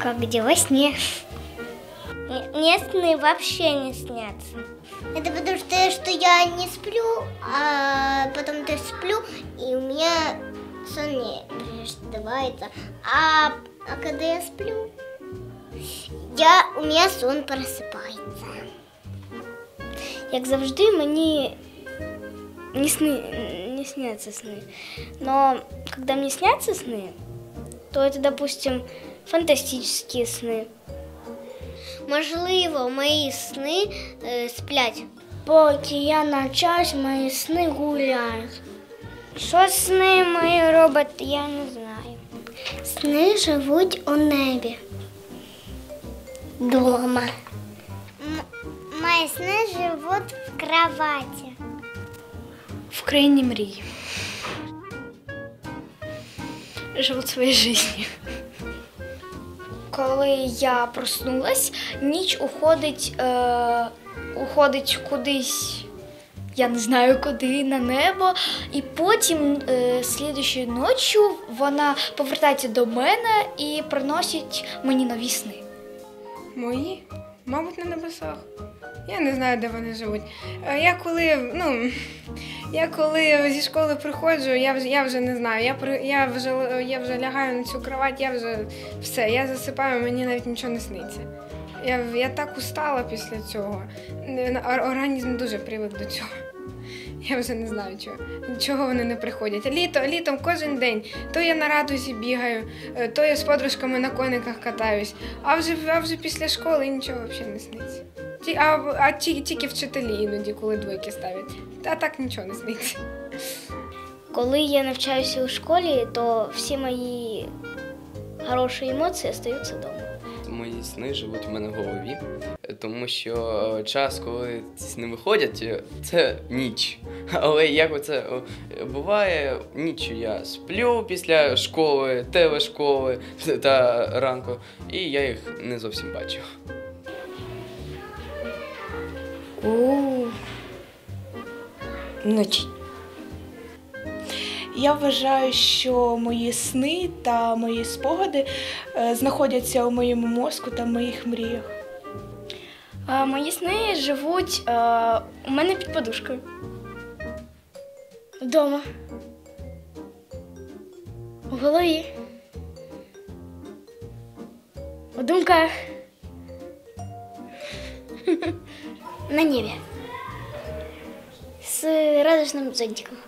Как где во сне. Мне- сны вообще не снятся. Это потому что, что я не сплю, а потом то сплю, и у меня сон не прерывается. А, а когда я сплю, я, у меня сон просипається. Як завжди, мені не, сны, не снятся сны. Но когда мне снятся сны, то это, допустим, фантастические сны. Можливо, мої сни е, сплять. Поки я навчаюсь, мої сни гуляють. Що сни мої роблять, я не знаю. Сни живуть у небі. Дома. Мої сни живуть в кроваті. В країні мрій. Живуть своєю життю. Коли я проснулась, ніч уходить, е, уходить кудись, я не знаю куди, на небо. І потім е, слідущою ночі вона повертається до мене і приносить мені нові сни. Мої? Мабуть, на небесах. Я не знаю, де вони живуть. Е, Я коли, ну, я коли зі школи приходжу, я вже, я вже не знаю. Я, я, вже, я вже лягаю на цю кровать, я вже все, я засипаю, мені навіть нічого не сниться. Я, я так устала після цього. Організм дуже привик до цього. Я вже не знаю чого. Чого вони не приходять. Літо, літом кожен день. То я на радузі бігаю, е, то я з подружками на кониках катаюсь. А вже, а вже після школи нічого взагалі не сниться. Ті, а а ті, тільки вчителі іноді, коли двойки ставлять. А так нічого не сниться. Коли я навчаюся у школі, то всі мої хороші емоції залишаються вдома. Мої сни живуть в мене в голові, тому що час, коли ці сни виходять, це ніч. Але як оце буває, ніч я сплю після школи, телешколи та ранку, і я їх не зовсім бачу. У вночі. Я вважаю, що мої сни та мої спогади е, знаходяться у моєму мозку та моїх мріях. Мої сни живуть е, у мене під подушкою. Вдома. У голові. У думках. На небе с радужным зонтиком.